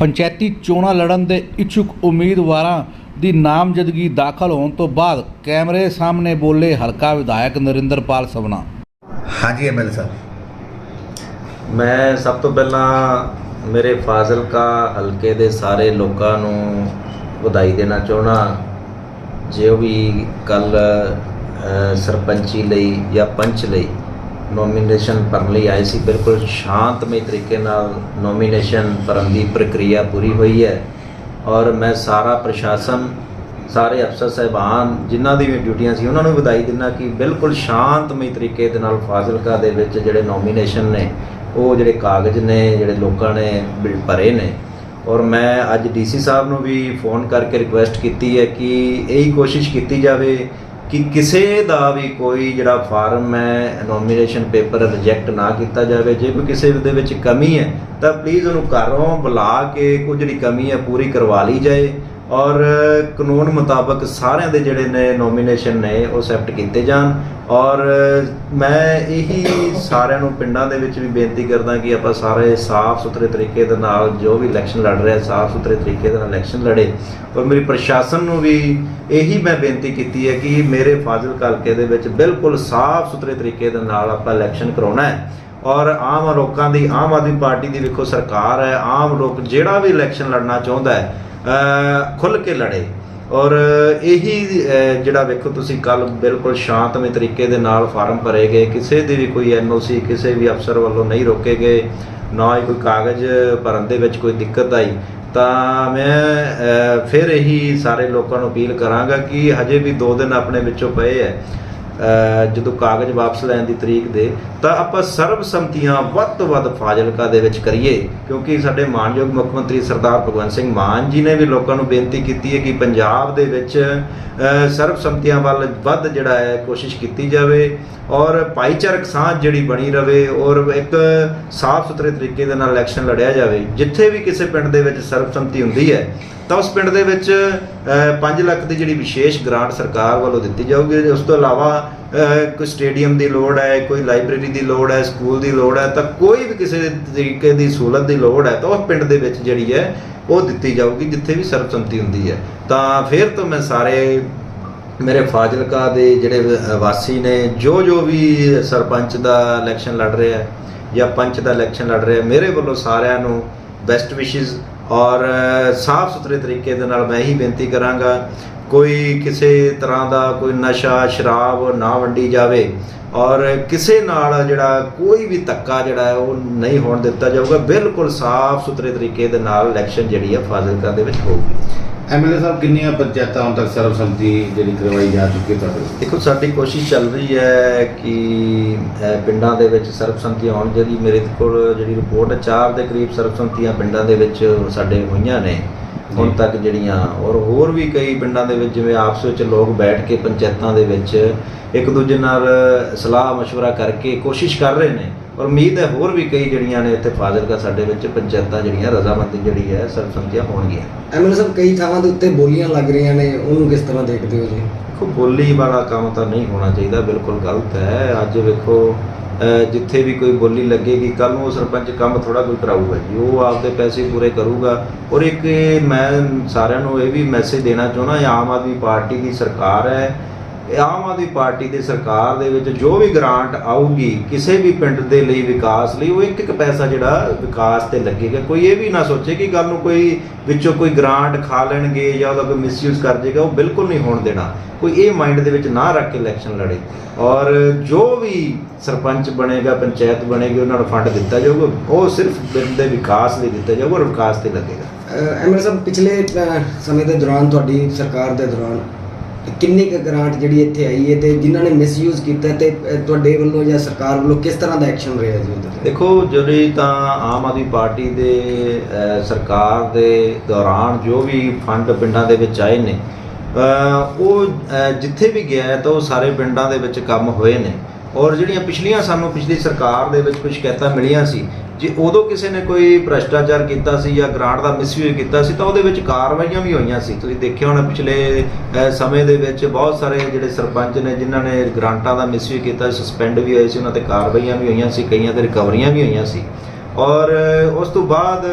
ਪੰਚਾਇਤੀ ਚੋਣਾਂ ਲੜਨ ਦੇ ਇੱਛੁਕ ਉਮੀਦਵਾਰਾਂ ਦੀ ਨਾਮਜ਼ਦਗੀ ਦਾਖਲ ਹੋਣ ਤੋਂ ਬਾਅਦ ਕੈਮਰੇ ਸਾਹਮਣੇ ਬੋਲੇ ਹਲਕਾ ਵਿਧਾਇਕ ਨਰਿੰਦਰਪਾਲ ਸਵਨਾ ਹਾਂਜੀ ਐਮਐਲ ਸਾਹਿਬ। ਮੈਂ ਸਭ ਤੋਂ ਪਹਿਲਾਂ ਮੇਰੇ ਫਾਜ਼ਿਲਕਾ ਹਲਕੇ ਦੇ ਸਾਰੇ ਲੋਕਾਂ ਨੂੰ ਵਧਾਈ ਦੇਣਾ ਚਾਹਣਾ ਜੋ ਵੀ ਕੱਲ ਸਰਪੰਚੀ ਲਈ ਜਾਂ ਪੰਚ ਲਈ ਨੋਮੀਨੇਸ਼ਨ ਭਰਨ ਲਈ ਆਏ ਸੀ। ਬਿਲਕੁਲ ਸ਼ਾਂਤਮਈ ਤਰੀਕੇ ਨਾਲ ਨੋਮੀਨੇਸ਼ਨ ਭਰਨ ਦੀ ਪ੍ਰਕਿਰਿਆ ਪੂਰੀ ਹੋਈ ਹੈ। ਔਰ ਮੈਂ ਸਾਰਾ ਪ੍ਰਸ਼ਾਸਨ, ਸਾਰੇ ਅਫਸਰ ਸਹਿਬਾਨ ਜਿਨ੍ਹਾਂ ਦੀ ਵੀ ਡਿਊਟੀਆਂ ਸੀ, ਉਹਨਾਂ ਨੂੰ ਵਧਾਈ ਦਿੰਦਾ ਕਿ ਬਿਲਕੁਲ ਸ਼ਾਂਤਮਈ ਤਰੀਕੇ ਦੇ ਨਾਲ ਫਾਜ਼ਿਲਕਾ ਦੇ ਵਿੱਚ ਜਿਹੜੇ ਨੋਮੀਨੇਸ਼ਨ ਨੇ, ਉਹ ਜਿਹੜੇ ਕਾਗਜ਼ ਨੇ, ਜਿਹੜੇ ਲੋਕਾਂ ਨੇ ਬਿਲ- ਭਰੇ ਨੇ। ਔਰ ਮੈਂ ਅੱਜ ਡੀਸੀ ਸਾਹਿਬ ਨੂੰ ਵੀ ਫੋਨ ਕਰਕੇ ਰਿਕੁਐਸਟ ਕੀਤੀ ਹੈ ਕਿ ਇਹੀ ਕੋਸ਼ਿਸ਼ ਕੀਤੀ ਜਾਵੇ ਕਿ ਕਿਸੇ ਦਾ ਵੀ ਕੋਈ ਜਿਹੜਾ ਫਾਰਮ ਹੈ ਨੋਮੀਨੇਸ਼ਨ ਪੇਪਰ ਰਿਜੈਕਟ ਨਾ ਕੀਤਾ ਜਾਵੇ, ਜੇ ਕੋਈ ਕਿਸੇ ਦੇ ਵਿੱਚ ਕਮੀ ਹੈ, ਤਾਂ ਪਲੀਜ਼ ਉਹਨੂੰ ਘਰੋਂ ਬੁਲਾ ਕੇ ਕੋਈ ਜਿਹੜੀ ਕਮੀ ਹੈ, ਪੂਰੀ ਕਰਵਾ ਲਈ ਜਾਏ। ਔਰ ਕਾਨੂੰਨ ਮੁਤਾਬਕ ਸਾਰਿਆਂ ਦੇ ਜਿਹੜੇ ਨੇ ਨੋਮੀਨੇਸ਼ਨ ਨੇ, ਉਹ ਐਕਸੈਪਟ ਕੀਤੇ ਜਾਣ। ਔਰ ਮੈਂ ਇਹੀ ਸਾਰਿਆਂ ਨੂੰ ਪਿੰਡਾਂ ਦੇ ਵਿੱਚ ਵੀ ਬੇਨਤੀ ਕਰਦਾ ਕਿ ਆਪਾਂ ਸਾਰੇ ਸਾਫ਼ ਸੁਥਰੇ ਤਰੀਕੇ ਦੇ ਨਾਲ ਜੋ ਵੀ ਇਲੈਕਸ਼ਨ ਲੜ ਰਿਹਾ, ਸਾਫ਼ ਸੁਥਰੇ ਤਰੀਕੇ ਦੇ ਨਾਲ ਇਲੈਕਸ਼ਨ ਲੜੇ। ਔਰ ਮੇਰੀ ਪ੍ਰਸ਼ਾਸਨ ਨੂੰ ਵੀ ਇਹੀ ਮੈਂ ਬੇਨਤੀ ਕੀਤੀ ਹੈ ਕਿ ਮੇਰੇ ਫਾਜ਼ਿਲ ਹਲਕੇ ਦੇ ਵਿੱਚ ਬਿਲਕੁਲ ਸਾਫ਼ ਸੁਥਰੇ ਤਰੀਕੇ ਦੇ ਨਾਲ ਆਪਾਂ ਇਲੈਕਸ਼ਨ ਕਰਾਉਣਾ ਹੈ। ਔਰ ਆਮ ਲੋਕਾਂ ਦੀ, ਆਮ ਆਦਮੀ ਪਾਰਟੀ ਦੀ ਵੇਖੋ ਸਰਕਾਰ ਹੈ, ਆਮ ਲੋਕ ਜਿਹੜਾ ਵੀ ਇਲੈਕਸ਼ਨ ਲੜਨਾ ਚਾਹੁੰਦਾ ਹੈ ਅ, ਖੁੱਲ੍ਹ ਕੇ ਲੜੇ। ਔਰ ਇਹੀ ਜਿਹੜਾ ਵੇਖੋ ਤੁਸੀਂ ਕੱਲ ਬਿਲਕੁਲ ਸ਼ਾਂਤਮਈ ਤਰੀਕੇ ਦੇ ਨਾਲ ਫਾਰਮ ਭਰੇ ਗਏ। ਕਿਸੇ ਦੀ ਵੀ ਕੋਈ ਐਨਓਸੀ ਕਿਸੇ ਵੀ ਅਫਸਰ ਵੱਲੋਂ ਨਹੀਂ ਰੋਕੇ ਗਏ ਨਾ ਹੀ ਕੋਈ ਕਾਗਜ਼ ਭਰਨ ਦੇ ਵਿੱਚ ਕੋਈ ਦਿੱਕਤ ਆਈ। ਤਾਂ ਮੈਂ ਫਿਰ ਇਹੀ ਸਾਰੇ ਲੋਕਾਂ ਨੂੰ ਅਪੀਲ ਕਰਾਂਗਾ ਕਿ ਹਜੇ ਵੀ 2 ਦਿਨ ਆਪਣੇ ਵਿੱਚੋਂ ਪਏ ਹੈ। ਜਦੋਂ ਕਾਗਜ਼ ਵਾਪਸ ਲੈਣ ਦੀ ਤਰੀਕ ਦੇ ਤਾਂ ਆਪਾਂ ਸਰਬਸੰਮਤੀਆਂ ਵੱਧ ਤੋਂ ਵੱਧ ਫਾਜ਼ਿਲਕਾ ਦੇ ਵਿੱਚ ਕਰੀਏ ਕਿਉਂਕਿ ਸਾਡੇ ਮਾਨਯੋਗ ਮੁੱਖ ਮੰਤਰੀ ਸਰਦਾਰ ਭਗਵੰਤ ਸਿੰਘ ਮਾਨ ਜੀ ਨੇ ਵੀ ਲੋਕਾਂ ਨੂੰ ਬੇਨਤੀ ਕੀਤੀ ਹੈ ਕਿ ਪੰਜਾਬ ਦੇ ਵਿੱਚ ਅ, ਸਰਬਸੰਮਤੀਆਂ ਵੱਲ ਵੱਧ ਜਿਹੜਾ ਹੈ ਕੋਸ਼ਿਸ਼ ਕੀਤੀ ਜਾਵੇ ਔਰ ਭਾਈਚਾਰਕ ਸਾਂਝ ਜਿਹੜੀ ਬਣੀ ਰਵੇ ਔਰ ਇੱਕ ਸਾਫ਼ ਸੁਥਰੇ ਤਰੀਕੇ ਦੇ ਨਾਲ ਇਲੈਕਸ਼ਨ ਲੜਿਆ ਜਾਵੇ ਜਿੱਥੇ ਵੀ ਕਿਸੇ ਪਿੰਡ ਦੇ ਵਿੱਚ ਸਰਬਸੰਮਤੀ ਹੁੰਦੀ ਹੈ ਤਾਂ ਉਸ ਪਿੰਡ ਦੇ ਵਿੱਚ 5 ਲੱਖ ਦੀ ਜਿਹੜੀ ਵਿਸ਼ੇਸ਼ ਗ੍ਰਾਂਟ ਸਰਕਾਰ ਵੱਲੋਂ ਦਿੱਤੀ ਜਾਊਗੀ। ਉਸ ਤੋਂ ਇਲਾਵਾ ਕੋਈ ਸਟੇਡੀਅਮ ਦੀ ਲੋੜ ਹੈ, ਕੋਈ ਲਾਇਬ੍ਰੇਰੀ ਦੀ ਲੋੜ ਹੈ, ਸਕੂਲ ਦੀ ਲੋੜ ਹੈ, ਤਾਂ ਕੋਈ ਵੀ ਕਿਸੇ ਤਰੀਕੇ ਦੀ ਸਹੂਲਤ ਦੀ ਲੋੜ ਹੈ, ਤਾਂ ਉਸ ਪਿੰਡ ਦੇ ਵਿੱਚ ਜਿਹੜੀ ਹੈ, ਉਹ ਦਿੱਤੀ ਜਾਊਗੀ, ਜਿੱਥੇ ਵੀ ਸਰਬਸੰਮਤੀ ਹੁੰਦੀ ਹੈ। ਤਾਂ ਫਿਰ ਤੋਂ ਮੈਂ ਸਾਰੇ ਮੇਰੇ ਫਾਜ਼ਿਲਕਾ ਦੇ ਜਿਹੜੇ ਵਾਸੀ ਨੇ, ਜੋ ਜੋ ਵੀ ਸਰਪੰਚ ਦਾ ਇਲੈਕਸ਼ਨ ਲੜ ਰਿਹਾ ਹੈ ਜਾਂ ਪੰਚ ਦਾ ਇਲੈਕਸ਼ਨ ਲੜ ਰਿਹਾ ਮੇਰੇ ਵੱਲੋਂ ਸਾਰਿਆਂ ਨੂੰ ਬੈਸਟ ਵਿਸ਼ੇਸ ਔਰ ਸਾਫ਼ ਸੁਥਰੇ ਤਰੀਕੇ ਦੇ ਨਾਲ ਮੈਂ ਹੀ ਬੇਨਤੀ ਕਰਾਂਗਾ, ਕੋਈ ਕਿਸੇ ਤਰ੍ਹਾਂ ਦਾ ਕੋਈ ਨਸ਼ਾ, ਸ਼ਰਾਬ ਨਾ ਵੰਡੀ ਜਾਵੇ ਔਰ ਕਿਸੇ ਨਾਲ ਜਿਹੜਾ ਕੋਈ ਵੀ ਧੱਕਾ ਜਿਹੜਾ ਉਹ ਨਹੀਂ ਹੋਣ ਦਿੱਤਾ ਜਾਊਗਾ, ਬਿਲਕੁਲ ਸਾਫ਼ ਸੁਥਰੇ ਤਰੀਕੇ ਦੇ ਨਾਲ ਇਲੈਕਸ਼ਨ ਜਿਹੜੀ ਆ ਫਾਜ਼ਿਲਕਾ ਦੇ ਵਿੱਚ ਹੋਊਗੀ। ਐਮਐਲਏ ਸਾਹਿਬ ਕਿੰਨੀਆਂ ਪੰਚਾਇਤਾਂ ਹੁਣ ਤੱਕ ਸਰਬਸੰਮਤੀ ਜਿਹੜੀ ਕਰਵਾਈ ਜਾ ਚੁੱਕੀ ਹੈ ਤੁਹਾਡੇ ਦੇਖੋ ਸਾਡੀ ਕੋਸ਼ਿਸ਼ ਚੱਲ ਰਹੀ ਹੈ ਕਿ ਅਹ, ਪਿੰਡਾਂ ਦੇ ਵਿੱਚ ਸਰਬਸੰਮਤੀਆਂ ਹੋਣ ਜਿਹੜੀ ਮੇਰੇ ਕੋਲ ਜਿਹੜੀ ਰਿਪੋਰਟ ਹੈ ਚਾਰ ਦੇ ਕਰੀਬ ਸਰਬਸੰਮਤੀਆਂ ਪਿੰਡਾਂ ਦੇ ਵਿੱਚ ਸਾਡੇ ਹੋਈਆਂ ਨੇ ਹੁਣ ਜੀ। ਤੱਕ ਜਿਹੜੀਆਂ ਔਰ ਹੋਰ ਵੀ ਕਈ ਪਿੰਡਾਂ ਦੇ ਵਿੱਚ ਜਿਵੇਂ ਆਪਸ ਵਿੱਚ ਲੋਕ ਬੈਠ ਕੇ ਪੰਚਾਇਤਾਂ ਦੇ ਵਿੱਚ ਇੱਕ ਦੂਜੇ ਨਾਲ ਸਲਾਹ مشورہ ਕਰਕੇ ਕੋਸ਼ਿਸ਼ ਕਰ ਰਹੇ ਨੇ ਔਰ ਉਮੀਦ ਹੈ ਹੋਰ ਵੀ ਕਈ ਜਿਹੜੀਆਂ ਨੇ ਇੱਥੇ ਫਾਜ਼ਿਲਕਾ ਸਾਡੇ ਵਿੱਚ ਪੰਚਾਇਤਾਂ ਜਿਹੜੀਆਂ ਰਜ਼ਾਮੰਦੀ ਜਿਹੜੀ ਹੈ ਸਰਬਸੰਮਤੀਆਂ ਹੋਣਗੀਆਂ। ਐਮਐਲ ਸਾਹਿਬ ਕਈ ਥਾਵਾਂ ਦੇ ਉੱਤੇ ਬੋਲੀਆਂ ਲੱਗ ਰਹੀਆਂ ਨੇ ਉਹਨੂੰ ਕਿਸ ਤਰ੍ਹਾਂ ਦੇਖਦੇ ਹੋ ਜੀ? ਦੇਖੋ ਬੋਲੀ ਵਾਲਾ ਕੰਮ ਤਾਂ ਨਹੀਂ ਹੋਣਾ ਚਾਹੀਦਾ ਬਿਲਕੁਲ ਗਲਤ ਹੈ। ਅੱਜ ਵੇਖੋ ਜਿੱਥੇ ਵੀ ਕੋਈ ਬੋਲੀ ਲੱਗੇਗੀ ਕੱਲ ਨੂੰ ਉਹ ਸਰਪੰਚ ਕੰਮ ਥੋੜਾ ਕੋਈ ਕਰਾਊਗਾ ਜੀ। ਉਹ ਆਪਦੇ ਪੈਸੇ ਪੂਰੇ ਕਰੂਗਾ। ਔਰ ਇੱਕ ਮੈਂ ਸਾਰਿਆਂ ਨੂੰ ਇਹ ਵੀ ਮੈਸੇਜ ਦੇਣਾ ਚਾਹੁੰਦਾ ਆਮ ਆਦਮੀ ਪਾਰਟੀ ਦੀ ਸਰਕਾਰ ਹੈ। ਆਮ ਆਦਮੀ ਪਾਰਟੀ ਦੀ ਸਰਕਾਰ ਦੇ ਵਿੱਚ ਜੋ ਵੀ ਗ੍ਰਾਂਟ ਆਊਗੀ, ਕਿਸੇ ਵੀ ਪਿੰਡ ਦੇ ਲਈ ਵਿਕਾਸ ਲਈ, ਉਹ ਇੱਕ ਇੱਕ ਪੈਸਾ ਜਿਹੜਾ ਵਿਕਾਸ ਤੇ ਲੱਗੇਗਾ। ਕੋਈ ਇਹ ਵੀ ਨਾ ਸੋਚੇ ਕਿ ਗੱਲ ਨੂੰ ਕੋਈ ਵਿੱਚੋਂ ਕੋਈ ਗ੍ਰਾਂਟ ਖਾ ਲੈਣਗੇ ਜਾਂ ਉਹਦਾ ਕੋਈ ਮਿਸਯੂਜ਼ ਕਰ ਜਾਏਗਾ ਉਹ ਬਿਲਕੁਲ ਨਹੀਂ ਹੋਣ ਦੇਣਾ। ਕੋਈ ਇਹ ਮਾਈਂਡ ਦੇ ਵਿੱਚ ਨਾ ਰੱਖ ਕੇ ਇਲੈਕਸ਼ਨ ਲੜੇ। ਔਰ ਜੋ ਵੀ ਸਰਪੰਚ ਬਣੇਗਾ, ਪੰਚਾਇਤ ਬਣੇਗੀ, ਉਹਨਾਂ ਨੂੰ ਫੰਡ ਦਿੱਤਾ ਜਾਊਗਾ, ਉਹ ਸਿਰਫ ਪਿੰਡ ਦੇ ਵਿਕਾਸ ਲਈ ਦਿੱਤਾ ਜਾਊਗਾ ਔਰ ਵਿਕਾਸ ਤੇ ਲੱਗੇਗਾ। ਐਮਐਲ ਸਾਹਿਬ, ਪਿਛਲੇ ਸਮੇਂ ਦੇ ਦੌਰਾਨ ਤੁਹਾਡੀ ਸਰਕਾਰ ਦੇ ਦੌਰਾਨ ਕਿੰਨੀ ਕੁ ਗ੍ਰਾਂਟ ਜਿਹੜੀ ਇੱਥੇ ਆਈ ਹੈ ਤੇ ਜਿਨ੍ਹਾਂ ਨੇ ਮਿਸਯੂਜ਼ ਕੀਤਾ ਤੇ ਤੁਹਾਡੇ ਵੱਲੋਂ ਜਾਂ ਸਰਕਾਰ ਵੱਲੋਂ ਕਿਸ ਤਰ੍ਹਾਂ ਦਾ ਐਕਸ਼ਨ ਰਿਹਾ ਜੀ ਉਹਦੇ ਤੇ? ਦੇਖੋ, ਜਿਹੜੀ ਤਾਂ ਆਮ ਆਦਮੀ ਪਾਰਟੀ ਦੇ ਸਰਕਾਰ ਦੇ ਦੌਰਾਨ ਜੋ ਵੀ ਫੰਡ ਪਿੰਡਾਂ ਦੇ ਵਿੱਚ ਆਏ ਨੇ ਉਹ ਜਿੱਥੇ ਵੀ ਗਿਆ ਤਾਂ ਉਹ ਸਾਰੇ ਪਿੰਡਾਂ ਦੇ ਵਿੱਚ ਕੰਮ ਹੋਏ ਨੇ। ਔਰ ਜਿਹੜੀਆਂ ਪਿਛਲੀਆਂ ਸਾਨੂੰ ਪਿਛਲੀ ਸਰਕਾਰ ਦੇ ਵਿੱਚ ਕੁਝ ਸ਼ਿਕਾਇਤਾਂ ਮਿਲੀਆਂ ਸੀ, ਜੇ ਉਦੋਂ ਕਿਸੇ ਨੇ ਕੋਈ ਭ੍ਰਸ਼ਟਾਚਾਰ ਕੀਤਾ ਸੀ ਜਾਂ ਗ੍ਰਾਂਟ ਦਾ ਮਿਸਯੂਜ਼ ਕੀਤਾ ਸੀ ਤਾਂ ਉਹਦੇ ਵਿੱਚ ਕਾਰਵਾਈਆਂ ਵੀ ਹੋਈਆਂ ਸੀ। ਤੁਸੀਂ ਦੇਖਿਆ ਹੋਣਾ ਪਿਛਲੇ ਸਮੇਂ ਦੇ ਵਿੱਚ ਬਹੁਤ ਸਾਰੇ ਜਿਹੜੇ ਸਰਪੰਚ ਨੇ, ਜਿਨ੍ਹਾਂ ਨੇ ਗ੍ਰਾਂਟਾਂ ਦਾ ਮਿਸਯੂਜ਼ ਕੀਤਾ, ਸਸਪੈਂਡ ਵੀ ਹੋਏ ਸੀ, ਉਹਨਾਂ ਤੇ ਕਾਰਵਾਈਆਂ ਵੀ ਹੋਈਆਂ ਸੀ, ਕਈਆਂ ਤੇ ਰਿਕਵਰੀਆਂ ਵੀ ਹੋਈਆਂ ਸੀ। ਔਰ ਉਸ ਤੋਂ ਬਾਅਦ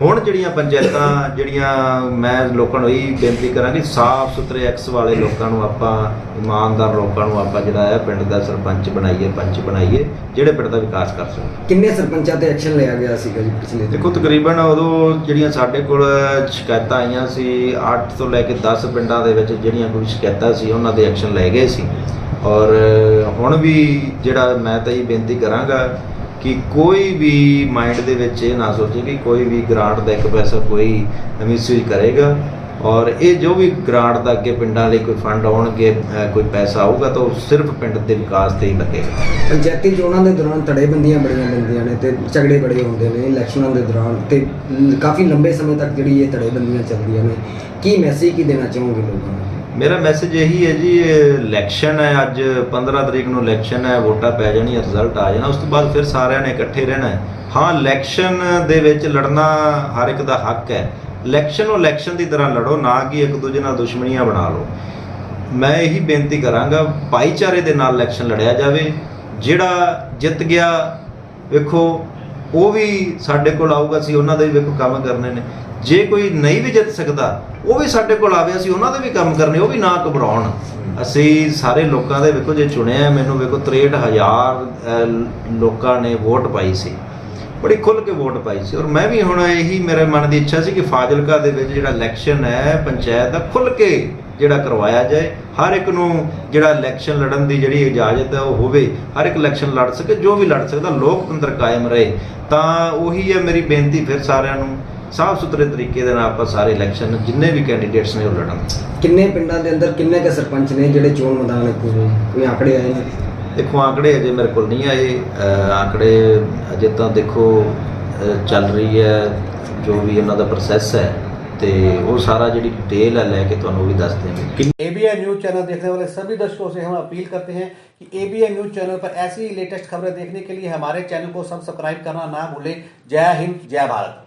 ਹੁਣ ਜਿਹੜੀਆਂ ਪੰਚਾਇਤਾਂ ਜਿਹੜੀਆਂ ਮੈਂ ਲੋਕਾਂ ਨੂੰ ਇਹ ਬੇਨਤੀ ਕਰਾਂਗੀ ਸਾਫ਼ ਸੁਥਰੇ ਐਕਸ ਵਾਲੇ ਲੋਕਾਂ ਨੂੰ ਆਪਾਂ ਇਮਾਨਦਾਰ ਲੋਕਾਂ ਨੂੰ ਆਪਾਂ ਜਿਹੜਾ ਹੈ ਪਿੰਡ ਦਾ ਸਰਪੰਚ ਬਣਾਈਏ ਪੰਚ ਬਣਾਈਏ ਜਿਹੜੇ ਪਿੰਡ ਦਾ ਵਿਕਾਸ ਕਰ ਸਕਣ ਕਿੰਨੇ ਸਰਪੰਚਾਂ ਤੇ ਐਕਸ਼ਨ ਲਿਆ ਗਿਆ ਸੀਗਾ ਜੀ ਪਿਛਲੇ? ਦੇਖੋ ਤਕਰੀਬਨ ਉਦੋਂ ਜਿਹੜੀਆਂ ਸਾਡੇ ਕੋਲ ਸ਼ਿਕਾਇਤਾਂ ਆਈਆਂ ਸੀ 8 ਤੋਂ ਲੈ ਕੇ 10 ਪਿੰਡਾਂ ਦੇ ਵਿੱਚ ਜਿਹੜੀਆਂ ਕੋਈ ਸ਼ਿਕਾਇਤਾਂ ਸੀ ਉਹਨਾਂ ਦੇ ਐਕਸ਼ਨ ਲਏ ਗਏ ਸੀ ਔਰ ਹੁਣ ਵੀ ਜਿਹੜਾ ਮੈਂ ਤਾਂ ਇਹ ਬੇਨਤੀ ਕਰਾਂਗਾ ਕਿ ਕੋਈ ਵੀ ਮਾਈਂਡ ਦੇ ਵਿੱਚ ਇਹ ਨਾ ਸੋਚੇ ਕਿ ਕੋਈ ਵੀ ਗ੍ਰਾਂਟ ਦਾ ਇੱਕ ਪੈਸਾ ਕੋਈ ਮਿਸਯੂਜ਼ ਕਰੇਗਾ ਔਰ ਇਹ ਜੋ ਵੀ ਗ੍ਰਾਂਟ ਦਾ ਅੱਗੇ ਪਿੰਡਾਂ ਲਈ ਕੋਈ ਫੰਡ ਆਉਣਗੇ ਕੋਈ ਪੈਸਾ ਆਊਗਾ ਤਾਂ ਉਹ ਸਿਰਫ ਪਿੰਡ ਦੇ ਵਿਕਾਸ ਤੇ ਹੀ ਲੱਗੇਗਾ। ਪੰਚਾਇਤੀ ਚੋਣਾਂ ਦੇ ਦੌਰਾਨ ਧੜੇਬੰਦੀਆਂ ਬੜੀਆਂ ਬੰਦੀਆਂ ਨੇ ਤੇ ਝਗੜੇ ਬੜੇ ਹੁੰਦੇ ਨੇ ਇਲੈਕਸ਼ਨਾਂ ਦੇ ਦੌਰਾਨ ਤੇ ਕਾਫੀ ਲੰਬੇ ਸਮੇਂ ਤੱਕ ਜਿਹੜੀ ਇਹ ਤੜੇਬੰਦੀਆਂ ਚੱਲਦੀਆਂ ਨੇ। ਕੀ ਮੈਸੇਜ ਕੀ ਦੇਣਾ ਚਾਹੋਗੇ ਲੋਕਾਂ ਨੂੰ? ਮੇਰਾ ਮੈਸੇਜ ਇਹੀ ਹੈ ਜੀ ਇਲੈਕਸ਼ਨ ਹੈ, ਅੱਜ 15 ਤਰੀਕ ਨੂੰ ਇਲੈਕਸ਼ਨ ਹੈ, ਵੋਟਾਂ ਪੈ ਜਾਣੀਆਂ ਰਿਜ਼ਲਟ ਆ ਜਾਣਾ, ਉਸ ਤੋਂ ਬਾਅਦ ਫਿਰ ਸਾਰਿਆਂ ਨੇ ਇਕੱਠੇ ਰਹਿਣਾ ਹੈ। ਹਾਂ ਇਲੈਕਸ਼ਨ ਦੇ ਵਿੱਚ ਲੜਨਾ ਹਰ ਇੱਕ ਦਾ ਹੱਕ ਹੈ। ਇਲੈਕਸ਼ਨ ਨੂੰ ਇਲੈਕਸ਼ਨ ਦੀ ਤਰ੍ਹਾਂ ਲੜੋ, ਨਾ ਕਿ ਇੱਕ ਦੂਜੇ ਨਾਲ ਦੁਸ਼ਮਣੀਆਂ ਬਣਾ ਲਓ। ਮੈਂ ਇਹੀ ਬੇਨਤੀ ਕਰਾਂਗਾ, ਭਾਈਚਾਰੇ ਦੇ ਨਾਲ ਇਲੈਕਸ਼ਨ ਲੜਿਆ ਜਾਵੇ। ਜਿਹੜਾ ਜਿੱਤ ਗਿਆ, ਵੇਖੋ, ਉਹ ਵੀ ਸਾਡੇ ਕੋਲ ਆਊਗਾ ਸੀ ਉਹਨਾਂ ਦੇ ਵੀ ਵੇਖੋ ਕੰਮ ਕਰਨੇ ਨੇ। ਜੇ ਕੋਈ ਨਹੀਂ ਵੀ ਜਿੱਤ ਸਕਦਾ ਉਹ ਵੀ ਸਾਡੇ ਕੋਲ ਆਵੇ ਅਸੀਂ ਉਹਨਾਂ ਦੇ ਵੀ ਕੰਮ ਕਰਨੇ ਉਹ ਵੀ ਨਾ ਘਬਰਾਉਣ। ਅਸੀਂ ਸਾਰੇ ਲੋਕਾਂ ਦੇ ਵੇਖੋ ਜੇ ਚੁਣਿਆ ਮੈਨੂੰ ਵੇਖੋ 63000 ਅਹ, ਲੋਕਾਂ ਨੇ ਵੋਟ ਪਾਈ ਸੀ। ਬੜੀ ਖੁੱਲ ਕੇ ਵੋਟ ਪਾਈ ਸੀ। ਔਰ ਮੈਂ ਵੀ ਹੁਣ ਇਹੀ ਮੇਰੇ ਮਨ ਦੀ ਇੱਛਾ ਸੀ ਕਿ ਫਾਜ਼ਿਲਕਾ ਦੇ ਵਿੱਚ ਜਿਹੜਾ ਇਲੈਕਸ਼ਨ ਹੈ ਪੰਚਾਇਤ ਦਾ ਖੁੱਲ ਕੇ ਜਿਹੜਾ ਕਰਵਾਇਆ ਜਾਏ। ਹਰ ਇੱਕ ਨੂੰ ਜਿਹੜਾ ਇਲੈਕਸ਼ਨ ਲੜਨ ਦੀ ਜਿਹੜੀ ਇਜਾਜ਼ਤ ਹੈ ਉਹ ਹੋਵੇ। ਹਰ ਇੱਕ ਇਲੈਕਸ਼ਨ ਲੜ ਸਕੇ ਜੋ ਵੀ ਲੜ ਸਕਦਾ ਲੋਕਤੰਤਰ ਕਾਇਮ ਰਹੇ। ਤਾਂ ਉਹੀ ਹੈ ਮੇਰੀ ਬੇਨਤੀ ਫਿਰ ਸਾਰਿਆਂ ਨੂੰ। ਸਾਫ਼ ਸੁਥਰੇ ਤਰੀਕੇ ਦੇ ਨਾਲ ਆਪਾਂ ਸਾਰੇ ਇਲੈਕਸ਼ਨ ਜਿੰਨੇ ਵੀ ਕੈਂਡੀਡੇਟਸ ਨੇ ਉਹ ਲੜਨ ਕਿੰਨੇ ਪਿੰਡਾਂ ਦੇ ਅੰਦਰ ਕਿੰਨੇ ਕੇ ਸਰਪੰਚ ਨੇ ਜਿਹੜੇ ਚੋਣ ਮੈਦਾਨ ਵਿੱਚ ਕੋਈ ਆਂਕੜੇ ਆਏ ਨੇ? ਦੇਖੋ ਆਂਕੜੇ ਅਜੇ ਮੇਰੇ ਕੋਲ ਨਹੀਂ ਆਏ। ਆਂਕੜੇ ਅਜੇ ਤਾਂ ਦੇਖੋ ਚੱਲ ਰਹੀ ਹੈ ਜੋ ਵੀ ਉਹਨਾਂ ਦਾ ਪ੍ਰੋਸੈਸ ਹੈ ਤੇ ਉਹ ਸਾਰਾ ਜਿਹੜੀ ਡਿਟੇਲ डिटेल ਲੈ ਕੇ ਤੁਹਾਨੂੰ ਵੀ ਦੱਸ देंगे एबीएन न्यूज ਨਿਊਜ਼ ਚੈਨਲ वाले ਵਾਲੇ दर्शकों ਦਰਸ਼ਕੋ हम अपील ਅਪੀਲ हैं ਹਾਂ ਕਿ न्यूज चैनल पर ऐसी ही लेटेस्ट खबरें देखने के लिए हमारे चैनल को सब्सक्राइब करना ना भूलें जय हिंद जय भारत